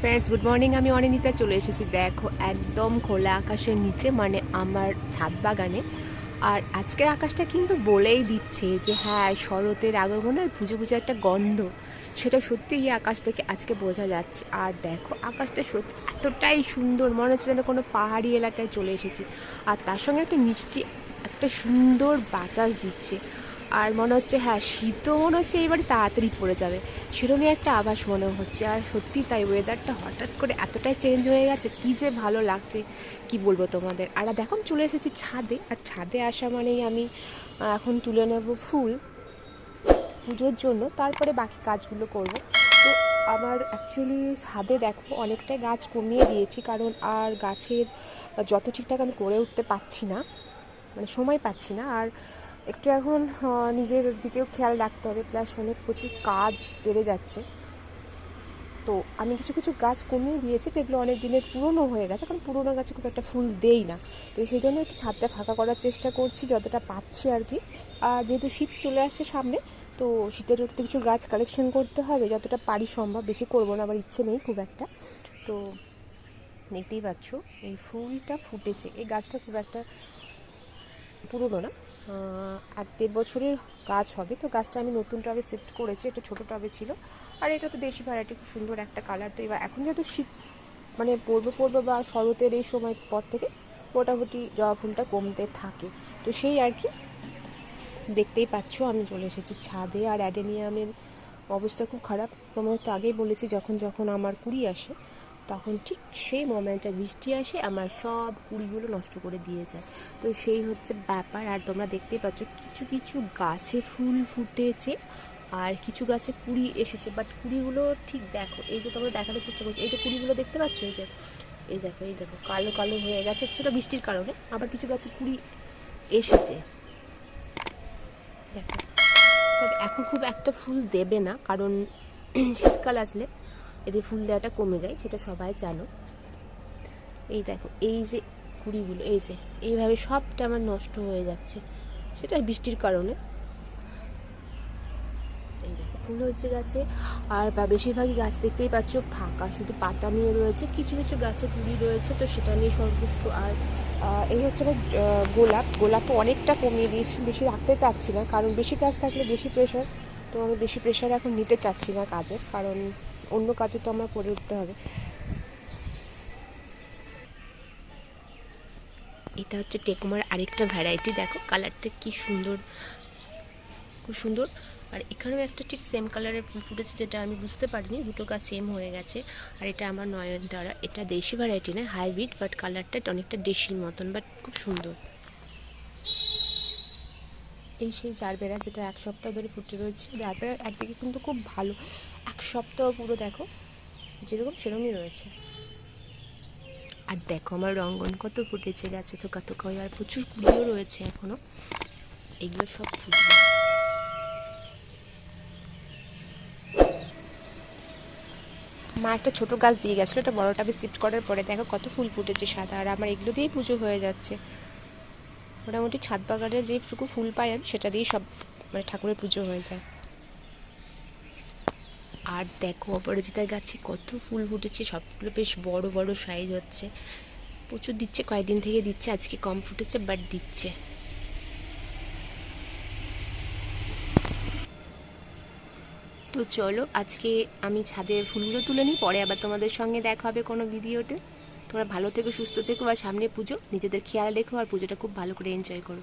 Friends good morning আমি অনিন্দিতা চলে এসেছি। দেখো, একদম খোলা আকাশের নিচে মানে আমার ছাদ বাগানে। আর আজকের আকাশটা কিন্তু বলেই দিচ্ছে যে হ্যাঁ শরতের আগমন আর পুজো পুজো একটা গন্ধ, সেটা সত্যি এই আকাশ থেকে আজকে বোঝা যাচ্ছে। আর দেখো, আকাশটা সত্যি এতটাই সুন্দর, মনে হচ্ছে যেন কোনো পাহাড়ি এলাকায় চলে এসেছি। আর তার সঙ্গে একটা মিষ্টি, একটা সুন্দর বাতাস দিচ্ছে। আর মনে হচ্ছে হ্যাঁ শীতও মনে হচ্ছে এবারে তাড়াতাড়ি পড়ে যাবে। সেরকমই একটা আভাস মনে হচ্ছে। আর সত্যি তাই ওয়েদারটা হঠাৎ করে এতটাই চেঞ্জ হয়ে গেছে, কী যে ভালো লাগছে, কি বলব তোমাদের? আর দেখো চলে এসেছি ছাদে। আর ছাদে আসা মানেই আমি এখন তুলে নেব ফুল পুজোর জন্য। তারপরে বাকি কাজগুলো করব। তো আমার অ্যাকচুয়ালি ছাদে দেখো অনেকটাই গাছ কমিয়ে দিয়েছি। কারণ আর গাছের যত ঠিকঠাক আমি করে উঠতে পারছি না মানে সময় পাচ্ছি না। আর একটু এখন নিজের দিকেও খেয়াল রাখতে হবে। প্লাস অনেক প্রচুর কাজ বেড়ে যাচ্ছে। তো আমি কিছু কিছু গাছ কমিয়ে দিয়েছি, যেগুলো অনেক দিনের পুরনো হয়ে গেছে। কারণ পুরনো গাছে খুব একটা ফুল দেই না। তো সেই জন্য একটু ছাদটা ফাঁকা করার চেষ্টা করছি, যতটা পাচ্ছি আর কি। আর যেহেতু শীত চলে আসছে সামনে, তো শীতের একটু কিছু গাছ কালেকশন করতে হবে। যতটা পারি সম্ভব, বেশি করব না, আমার ইচ্ছে নেই খুব একটা। তো দেখতেই পাচ্ছ, এই ফুলটা ফুটেছে। এই গাছটা খুব একটা পুরনো না। এক দেড় বছরের গাছ হবে। তো গাছটা আমি নতুন টবে শিফট করেছি এটা ছোটো টবে ছিল। আর এটা তো দেশি ভ্যারাইটি খুব সুন্দর একটা কালার তো এবার এখন যেহেতু শীত মানে পড়বে পড়বে বা শরতের এই সময় পর থেকে মোটামুটি জবা ফুলটা কমতে থাকে। তো সেই আর কি দেখতেই পাচ্ছ, আমি চলে এসেছি ছাদে। আর অ্যাডেনিয়ামের অবস্থা খুব খারাপ। তোমাদের তো আগেই বলেছি, যখন যখন আমার কুড়ি আসে তখন ঠিক সেই মোমেন্টে বৃষ্টি আসে, আমার সব কুড়িগুলো নষ্ট করে দিয়ে যায়। তো সেই হচ্ছে ব্যাপার। আর তোমরা দেখতেই পাচ্ছ, কিছু কিছু গাছে ফুল ফুটেছে আর কিছু গাছে কুড়ি এসেছে। বাট কুড়িগুলো ঠিক দেখো, এই যে তোমরা দেখানোর চেষ্টা করছ, এই যে কুড়িগুলো দেখতে পাচ্ছ? এই যে, এই দেখো এই দেখো, কালো কালো হয়ে গেছে। সেটা বৃষ্টির কারণে, আবার কিছু গাছে কুড়ি এসেছে। দেখো। তবে এখন খুব একটা ফুল দেবে না, কারণ শীতকাল আসলে এদের ফুল দেওয়াটা কমে যায়, সেটা সবাই জানো। এই দেখো, এই যে কুড়িগুলো, এই যে, এইভাবে সবটা আমার নষ্ট হয়ে যাচ্ছে। সেটা বৃষ্টির কারণে। এই দেখো, ফুল হচ্ছে গাছে, আর বেশিরভাগই গাছ দেখতেই পাচ্ছ ফাঁকা, শুধু পাতা নিয়ে রয়েছে, কিছু কিছু গাছে কুড়ি রয়েছে, তো সেটা নিয়ে সন্তুষ্ট। আর এই হচ্ছে আমার গোলাপ গোলাপও অনেকটা কমিয়ে দিয়েছি, বেশি রাখতে চাচ্ছি না, কারণ বেশি কাজ থাকলে বেশি প্রেশার তো আমি বেশি প্রেশার এখন নিতে চাচ্ছি না কাজের, কারণ অন্য কাজে তো আমার করে উঠতে হবে। এটা হচ্ছে টেকুমার আরেকটা ভ্যারাইটি দেখো কালারটা কি সুন্দর। খুব সুন্দর। আর এখানেও একটা ঠিক সেম কালারের ফুল ফুটেছে যেটা আমি বুঝতে পারিনি, দুটো গাছ সেম হয়ে গেছে। আর এটা আমার নয়নতারা, এটা দেশি ভ্যারাইটি না হাইব্রিড বাট কালারটা অনেকটা দেশির মতন বাট খুব সুন্দর। এই সেই জারবেরা যেটা এক সপ্তাহ ধরে ফুটে রয়েছে জারবেরা একদিকে কিন্তু খুব ভালো। এক সপ্তাহ পুরো দেখো, যেরকম সেরকমই রয়েছে। আর দেখো আমার রঙ্গন কত ফুটেছে, গাছে থোকা থোকা আর প্রচুর কুড়িও রয়েছে এখনও। এগুলো সব ফুটবে। মা একটা ছোট গাছ দিয়ে গেছিল, এটা বড় টাবে শিফট করার পরে দেখো কত ফুল ফুটেছে সাদা, আর আমার এগুলো দিয়েই পুজো হয়ে যাচ্ছে। মোটামুটি ছাদ বাগানের যেটুকু ফুল পাই আমি, সেটা দিয়েই সব মানে ঠাকুরের পুজো হয়ে যায়। আর দেখো, অপরাজিতার গাছে কত ফুল ফুটেছে, সবগুলো বেশ বড় বড় সাইজ হচ্ছে। প্রচুর দিচ্ছে, কয়েকদিন থেকে দিচ্ছে, আজকে কম ফুটেছে বাট দিচ্ছে। তো চলো, আজকে আমি ছাদের ফুলগুলো তুলে নিই, পরে আবার তোমাদের সঙ্গে দেখা হবে কোনো ভিডিওতে। তোমরা ভালো থেকো, সুস্থ থেকো, আর সামনে পুজো। নিজেদের খেয়াল রেখো আর পুজোটা খুব ভালো করে এনজয় করো।